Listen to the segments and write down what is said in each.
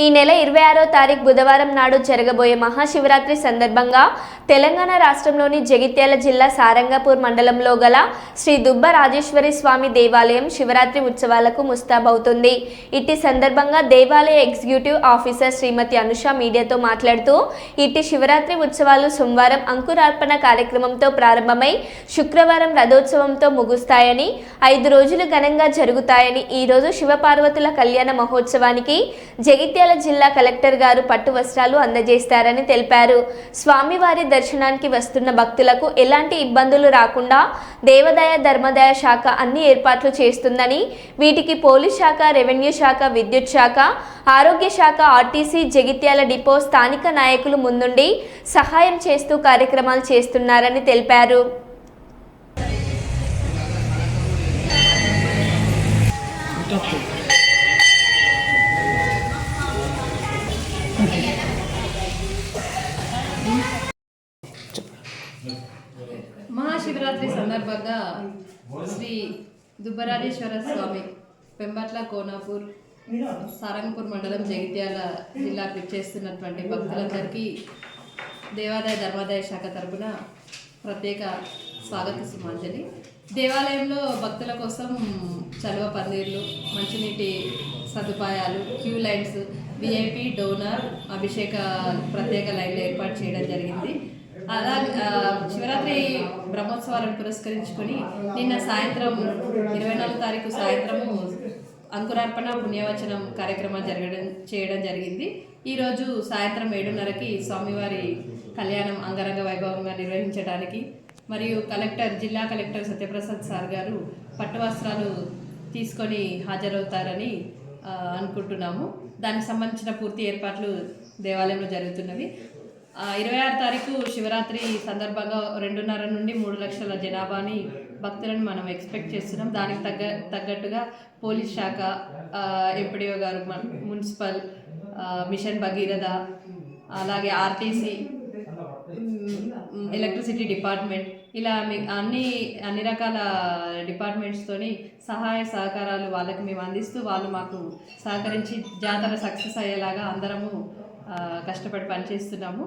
ఈ నెల ఇరవై ఆరో తారీఖు బుధవారం నాడు జరగబోయే మహాశివరాత్రి సందర్భంగా తెలంగాణ రాష్ట్రంలోని జగిత్యాల జిల్లా సారంగపూర్ మండలంలో గల శ్రీ దుబ్బ రాజేశ్వరి స్వామి దేవాలయం శివరాత్రి ఉత్సవాలకు ముస్తాబవుతుంది ఇట్టి సందర్భంగా దేవాలయ ఎగ్జిక్యూటివ్ ఆఫీసర్ శ్రీమతి అనుష మీడియాతో మాట్లాడుతూ ఇట్టి శివరాత్రి ఉత్సవాలు సోమవారం అంకురార్పణ కార్యక్రమంతో ప్రారంభమై శుక్రవారం రథోత్సవంతో ముగుస్తాయని ఐదు రోజులు ఘనంగా జరుగుతాయని ఈరోజు శివపార్వతుల కళ్యాణ మహోత్సవానికి జగిత్యాల జిల్లా కలెక్టర్ గారు పట్టు వస్త్రాలు అందజేస్తారని తెలిపారు. స్వామివారి దర్శనానికి వస్తున్న భక్తులకు ఎలాంటి ఇబ్బందులు రాకుండా దేవాదాయ ధర్మదాయ శాఖ అన్ని ఏర్పాట్లు చేస్తుందని వీటికి పోలీస్ శాఖ రెవెన్యూ శాఖ విద్యుత్ శాఖ ఆరోగ్య శాఖ ఆర్టీసీ జగిత్యాల డిపో స్థానిక నాయకులు ముందుండి సహాయం చేస్తూ కార్యక్రమాలు చేస్తున్నారని తెలిపారు. మహాశివరాత్రి సందర్భంగా శ్రీ దుబ్బరాజేశ్వర స్వామి పెంబట్ల కోనాపూర్ సారంగపూర్ మండలం జగిత్యాల జిల్లాకు ఇచ్చేస్తున్నటువంటి భక్తులందరికీ దేవాదాయ ధర్మాదాయ శాఖ తరపున ప్రత్యేక స్వాగత సుమాంజలి. దేవాలయంలో భక్తుల కోసం చలువ పందిర్లు మంచినీటి సదుపాయాలు క్యూ లైన్స్ విఐపి డోనర్ అభిషేక ప్రత్యేక లైన్లు ఏర్పాటు చేయడం జరిగింది. అలా శివరాత్రి బ్రహ్మోత్సవాలను పురస్కరించుకొని నిన్న సాయంత్రం ఇరవై నాలుగు తారీఖు సాయంత్రము అంకురార్పణ పుణ్యవచనం కార్యక్రమం జరగడం చేయడం జరిగింది. ఈరోజు సాయంత్రం ఏడున్నరకి స్వామివారి కళ్యాణం అంగరంగ వైభవంగా నిర్వహించడానికి మరియు కలెక్టర్ జిల్లా కలెక్టర్ సత్యప్రసాద్ సార్ గారు పట్టు వస్త్రాలు తీసుకొని హాజరవుతారని అనుకుంటున్నాము. దానికి సంబంధించిన పూర్తి ఏర్పాట్లు దేవాలయంలో జరుగుతున్నవి. ఇరవై ఆరు తారీఖు శివరాత్రి సందర్భంగా రెండున్నర నుండి మూడు లక్షల జనాభాని భక్తులను మనం ఎక్స్పెక్ట్ చేస్తున్నాం. దానికి తగ్గ తగ్గట్టుగా పోలీస్ శాఖ ఎంపీడీఓ గారు మన మున్సిపల్ మిషన్ భగీరథ అలాగే ఆర్టీసీ ఎలక్ట్రిసిటీ డిపార్ట్మెంట్ ఇలా అన్ని అన్ని రకాల డిపార్ట్మెంట్స్తోని సహాయ సహకారాలు వాళ్ళకి మేము అందిస్తూ వాళ్ళు మాకు సహకరించి జాతర సక్సెస్ అయ్యేలాగా అందరము కష్టపడి పనిచేస్తున్నాము.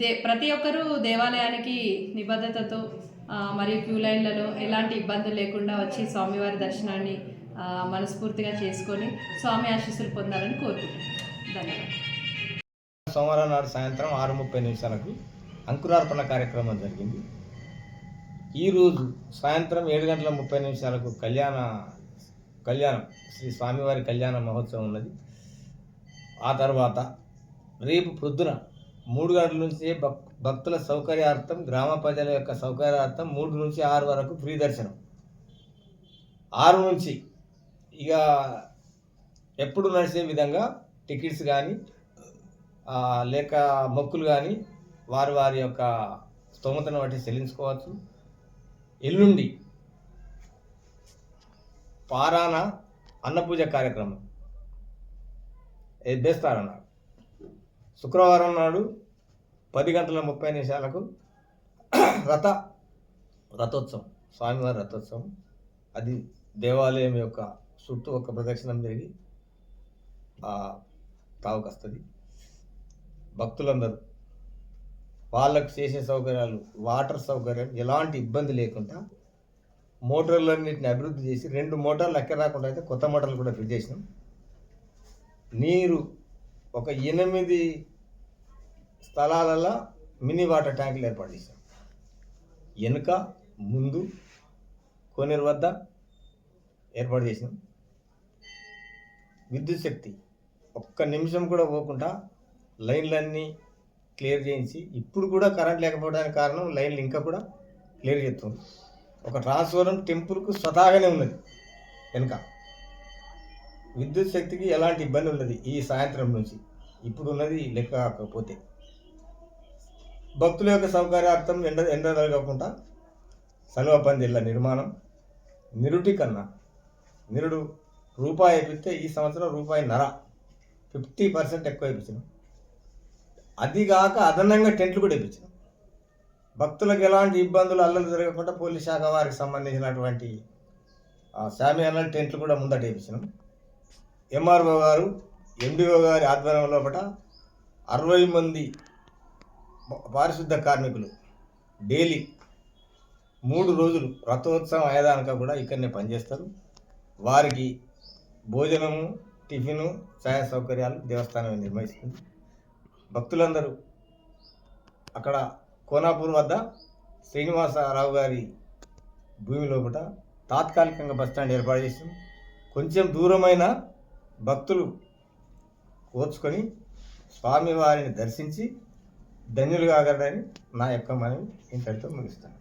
దే ప్రతి ఒక్కరూ దేవాలయానికి నిబద్ధతతో మరియు క్యూ లైన్లలో ఎలాంటి ఇబ్బందులు లేకుండా వచ్చి స్వామివారి దర్శనాన్ని మనస్ఫూర్తిగా చేసుకొని స్వామి ఆశీస్సులు పొందాలని కోరుకుంటున్నాను ధన్యవాదాలు. సోమవారం నాడు సాయంత్రం ఆరు ముప్పై నిమిషాలకు అంకురార్పణ కార్యక్రమం జరిగింది. ఈరోజు సాయంత్రం ఏడు గంటల ముప్పై నిమిషాలకు కళ్యాణ కళ్యాణం శ్రీ స్వామివారి కళ్యాణ మహోత్సవం ఉన్నది. ఆ తర్వాత రేపు ప్రొద్దున మూడు గంటల నుంచి భక్తుల సౌకర్యార్థం గ్రామ ప్రజల యొక్క సౌకర్యార్థం మూడు నుంచి ఆరు వరకు ఫ్రీ దర్శనం. ఆరు నుంచి ఇక ఎప్పుడు నడిచే విధంగా టికెట్స్ కానీ లేక మొక్కులు కానీ వారి వారి యొక్క స్తోమతను బట్టి చెల్లించుకోవచ్చు. ఎల్లుండి పారాన అన్నపూజ కార్యక్రమం. ఇది బేస్తారన్న శుక్రవారం నాడు పది గంటల ముప్పై నిమిషాలకు రథ రథోత్సవం స్వామివారి రథోత్సవం. అది దేవాలయం యొక్క చుట్టూ ఒక ప్రదక్షిణం జరిగి తావుకొస్తుంది భక్తులందరూ వాళ్ళకు చేసే సౌకర్యాలు వాటర్ సౌకర్యం ఎలాంటి ఇబ్బంది లేకుండా మోటార్లన్నింటిని అభివృద్ధి చేసి రెండు మోటార్లు ఎక్కడ రాకుండా అయితే కొత్త మోటార్లు కూడా ఫిట్ చేసినాం. నీరు ఒక ఎనిమిది స్థలాలలో మినీ వాటర్ ట్యాంకులు ఏర్పాటు చేశాం. వెనుక ముందు కోనేరు వద్ద ఏర్పాటు చేసినాం. విద్యుత్ శక్తి ఒక్క నిమిషం కూడా పోకుండా లైన్లన్నీ క్లియర్ చేయించి ఇప్పుడు కూడా కరెంట్ లేకపోవడానికి కారణం లైన్లు ఇంకా కూడా క్లియర్ చేస్తుంది. ఒక ట్రాన్స్ఫారం టెంపుల్కు స్వతహాగానే ఉన్నది వెనుక. విద్యుత్ శక్తికి ఎలాంటి ఇబ్బంది ఉండదు ఈ సాయంత్రం నుంచి. ఇప్పుడు ఉన్నది లెక్క కాకపోతే. భక్తుల యొక్క సౌకర్యార్థం ఎండ ఎండ తగలకుండా సలువ పందిళ్ళ నిర్మాణం నిరుటి కన్నా నిరుడు రూపాయి అయిపోతే ఈ సంవత్సరం రూపాయి నర ఫిఫ్టీ పర్సెంట్ ఎక్కువ వేయించినాం. అది కాక అదనంగా టెంట్లు కూడా వేయించినాం. భక్తులకు ఎలాంటి ఇబ్బందులు అల్లలు జరగకుండా పోలీస్ శాఖ వారికి సంబంధించినటువంటి ఆ, శామియానాలు టెంట్లు కూడా ముందట వేపించినాం ఎంఆర్ఓ గారు ఎండిఓ గారి ఆధ్వర్యం లోపల అరవై మంది పారిశుద్ధ కార్మికులు డైలీ మూడు రోజులు రథోత్సవం అయ్యేదానిక కూడా ఇక్కడనే పనిచేస్తారు. వారికి భోజనము టిఫిను సహాయ సౌకర్యాలు దేవస్థానం నిర్వహిస్తుంది. భక్తులందరూ అక్కడ కోనాపూర్ వద్ద శ్రీనివాసరావు గారి భూమి లోపల తాత్కాలికంగా బస్టాండ్ ఏర్పాటు చేసింది కొంచెం దూరమైన భక్తులు ఓర్చుకొని స్వామివారిని దర్శించి ధన్యులు కాగలరని నా యొక్క మనవి ఇంతటితో ముగిస్తాను.